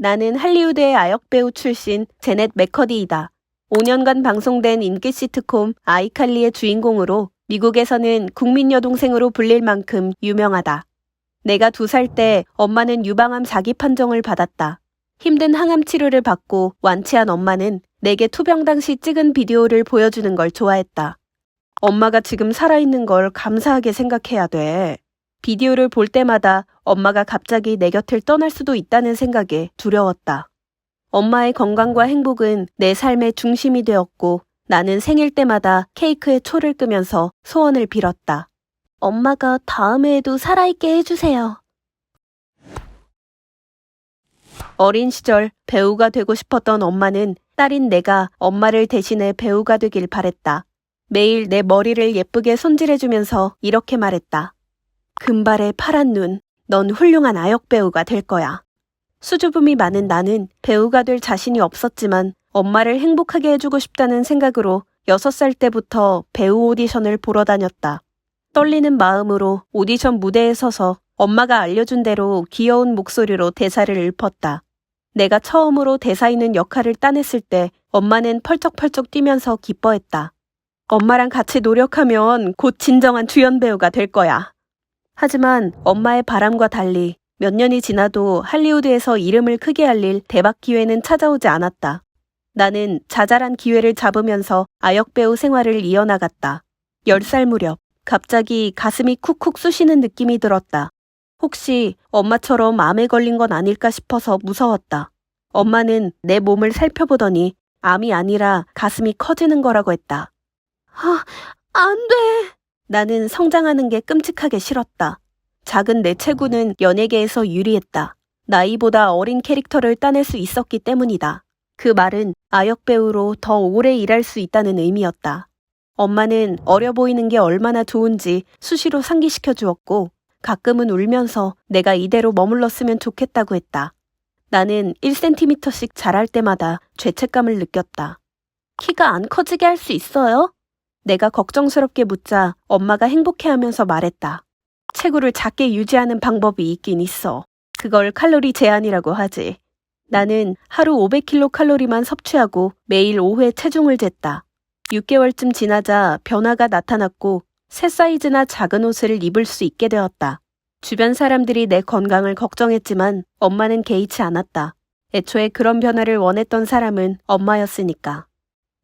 나는 할리우드의 아역배우 출신 제넷 맥커디이다. 5년간 방송된 인기 시트콤 아이칼리의 주인공으로 미국에서는 국민 여동생으로 불릴 만큼 유명하다. 내가 두 살 때 엄마는 유방암 자기 판정을 받았다. 힘든 항암 치료를 받고 완치한 엄마는 내게 투병 당시 찍은 비디오를 보여주는 걸 좋아했다. 엄마가 지금 살아있는 걸 감사하게 생각해야 돼. 비디오를 볼 때마다 엄마가 갑자기 내 곁을 떠날 수도 있다는 생각에 두려웠다. 엄마의 건강과 행복은 내 삶의 중심이 되었고 나는 생일 때마다 케이크에 초를 끄면서 소원을 빌었다. 엄마가 다음해에도 살아있게 해주세요. 어린 시절 배우가 되고 싶었던 엄마는 딸인 내가 엄마를 대신해 배우가 되길 바랬다. 매일 내 머리를 예쁘게 손질해주면서 이렇게 말했다. 금발의 파란 눈, 넌 훌륭한 아역 배우가 될 거야. 수줍음이 많은 나는 배우가 될 자신이 없었지만 엄마를 행복하게 해주고 싶다는 생각으로 6살 때부터 배우 오디션을 보러 다녔다. 떨리는 마음으로 오디션 무대에 서서 엄마가 알려준 대로 귀여운 목소리로 대사를 읊었다. 내가 처음으로 대사 있는 역할을 따냈을 때 엄마는 펄쩍펄쩍 뛰면서 기뻐했다. 엄마랑 같이 노력하면 곧 진정한 주연 배우가 될 거야. 하지만 엄마의 바람과 달리 몇 년이 지나도 할리우드에서 이름을 크게 알릴 대박 기회는 찾아오지 않았다. 나는 자잘한 기회를 잡으면서 아역 배우 생활을 이어나갔다. 10살 무렵 갑자기 가슴이 쿡쿡 쑤시는 느낌이 들었다. 혹시 엄마처럼 암에 걸린 건 아닐까 싶어서 무서웠다. 엄마는 내 몸을 살펴보더니 암이 아니라 가슴이 커지는 거라고 했다. 아, 안 돼. 나는 성장하는 게 끔찍하게 싫었다. 작은 내 체구는 연예계에서 유리했다. 나이보다 어린 캐릭터를 따낼 수 있었기 때문이다. 그 말은 아역 배우로 더 오래 일할 수 있다는 의미였다. 엄마는 어려 보이는 게 얼마나 좋은지 수시로 상기시켜 주었고 가끔은 울면서 내가 이대로 머물렀으면 좋겠다고 했다. 나는 1cm씩 자랄 때마다 죄책감을 느꼈다. 키가 안 커지게 할 수 있어요? 내가 걱정스럽게 묻자 엄마가 행복해하면서 말했다. 체구를 작게 유지하는 방법이 있긴 있어. 그걸 칼로리 제한이라고 하지. 나는 하루 500kcal 섭취하고 매일 오후에 체중을 쟀다. 6개월쯤 지나자 변화가 나타났고 새 사이즈나 작은 옷을 입을 수 있게 되었다. 주변 사람들이 내 건강을 걱정했지만 엄마는 개의치 않았다. 애초에 그런 변화를 원했던 사람은 엄마였으니까.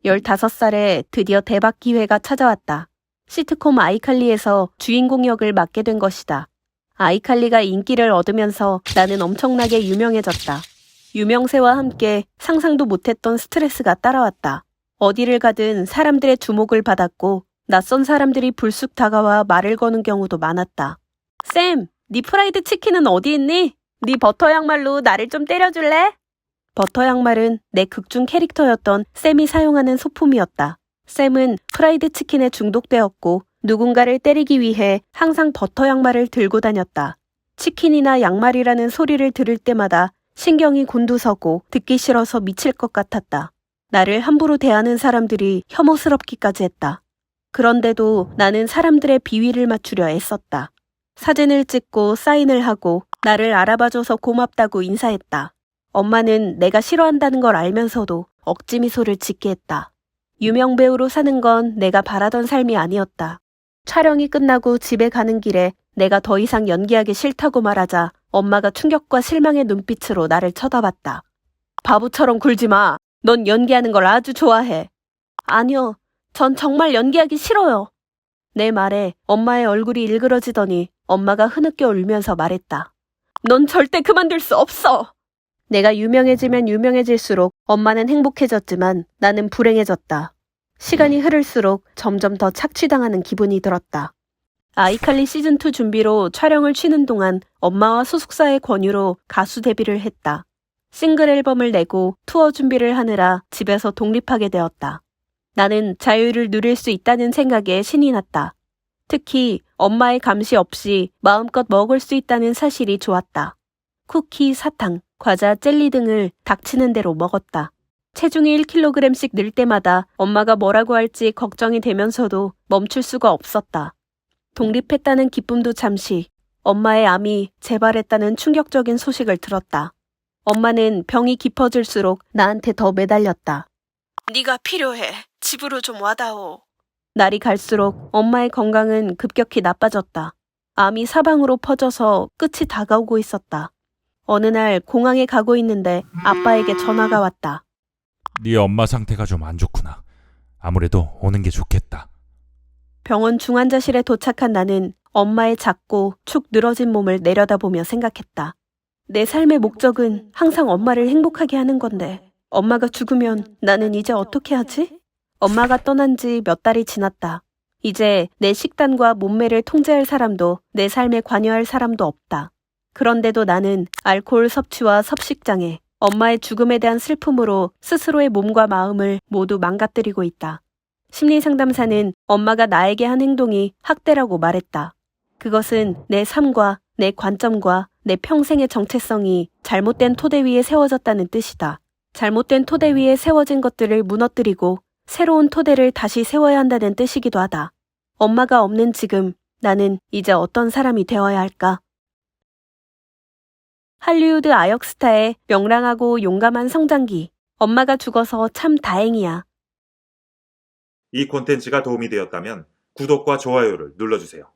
15살에 드디어 대박 기회가 찾아왔다. 시트콤 아이칼리에서 주인공 역을 맡게 된 것이다. 아이칼리가 인기를 얻으면서 나는 엄청나게 유명해졌다. 유명세와 함께 상상도 못했던 스트레스가 따라왔다. 어디를 가든 사람들의 주목을 받았고 낯선 사람들이 불쑥 다가와 말을 거는 경우도 많았다. 쌤, 네 프라이드 치킨은 어디 있니? 네 버터 양말로 나를 좀 때려줄래? 버터 양말은 내 극중 캐릭터였던 쌤이 사용하는 소품이었다. 쌤은 프라이드 치킨에 중독되었고 누군가를 때리기 위해 항상 버터 양말을 들고 다녔다. 치킨이나 양말이라는 소리를 들을 때마다 신경이 곤두서고 듣기 싫어서 미칠 것 같았다. 나를 함부로 대하는 사람들이 혐오스럽기까지 했다. 그런데도 나는 사람들의 비위를 맞추려 애썼다. 사진을 찍고 사인을 하고 나를 알아봐줘서 고맙다고 인사했다. 엄마는 내가 싫어한다는 걸 알면서도 억지 미소를 짓게 했다. 유명 배우로 사는 건 내가 바라던 삶이 아니었다. 촬영이 끝나고 집에 가는 길에 내가 더 이상 연기하기 싫다고 말하자 엄마가 충격과 실망의 눈빛으로 나를 쳐다봤다. 바보처럼 굴지 마. 넌 연기하는 걸 아주 좋아해. 아니요. 전 정말 연기하기 싫어요. 내 말에 엄마의 얼굴이 일그러지더니 엄마가 흐느껴 울면서 말했다. 넌 절대 그만둘 수 없어. 내가 유명해지면 유명해질수록 엄마는 행복해졌지만 나는 불행해졌다. 시간이 흐를수록 점점 더 착취당하는 기분이 들었다. 아이칼리 시즌2 준비로 촬영을 쉬는 동안 엄마와 소속사의 권유로 가수 데뷔를 했다. 싱글 앨범을 내고 투어 준비를 하느라 집에서 독립하게 되었다. 나는 자유를 누릴 수 있다는 생각에 신이 났다. 특히 엄마의 감시 없이 마음껏 먹을 수 있다는 사실이 좋았다. 쿠키, 사탕, 과자, 젤리 등을 닥치는 대로 먹었다. 체중이 1kg씩 늘 때마다 엄마가 뭐라고 할지 걱정이 되면서도 멈출 수가 없었다. 독립했다는 기쁨도 잠시, 엄마의 암이 재발했다는 충격적인 소식을 들었다. 엄마는 병이 깊어질수록 나한테 더 매달렸다. 네가 필요해. 집으로 좀 와다오. 날이 갈수록 엄마의 건강은 급격히 나빠졌다. 암이 사방으로 퍼져서 끝이 다가오고 있었다. 어느 날 공항에 가고 있는데 아빠에게 전화가 왔다. 네 엄마 상태가 좀 안 좋구나. 아무래도 오는 게 좋겠다. 병원 중환자실에 도착한 나는 엄마의 작고 축 늘어진 몸을 내려다보며 생각했다. 내 삶의 목적은 항상 엄마를 행복하게 하는 건데, 엄마가 죽으면 나는 이제 어떻게 하지? 엄마가 떠난 지 몇 달이 지났다. 이제 내 식단과 몸매를 통제할 사람도 내 삶에 관여할 사람도 없다. 그런데도 나는 알코올 섭취와 섭식장애, 엄마의 죽음에 대한 슬픔으로 스스로의 몸과 마음을 모두 망가뜨리고 있다. 심리 상담사는 엄마가 나에게 한 행동이 학대라고 말했다. 그것은 내 삶과 내 관점과 내 평생의 정체성이 잘못된 토대 위에 세워졌다는 뜻이다. 잘못된 토대 위에 세워진 것들을 무너뜨리고 새로운 토대를 다시 세워야 한다는 뜻이기도 하다. 엄마가 없는 지금 나는 이제 어떤 사람이 되어야 할까? 할리우드 아역 스타의 명랑하고 용감한 성장기. 엄마가 죽어서 참 다행이야. 이 콘텐츠가 도움이 되었다면 구독과 좋아요를 눌러주세요.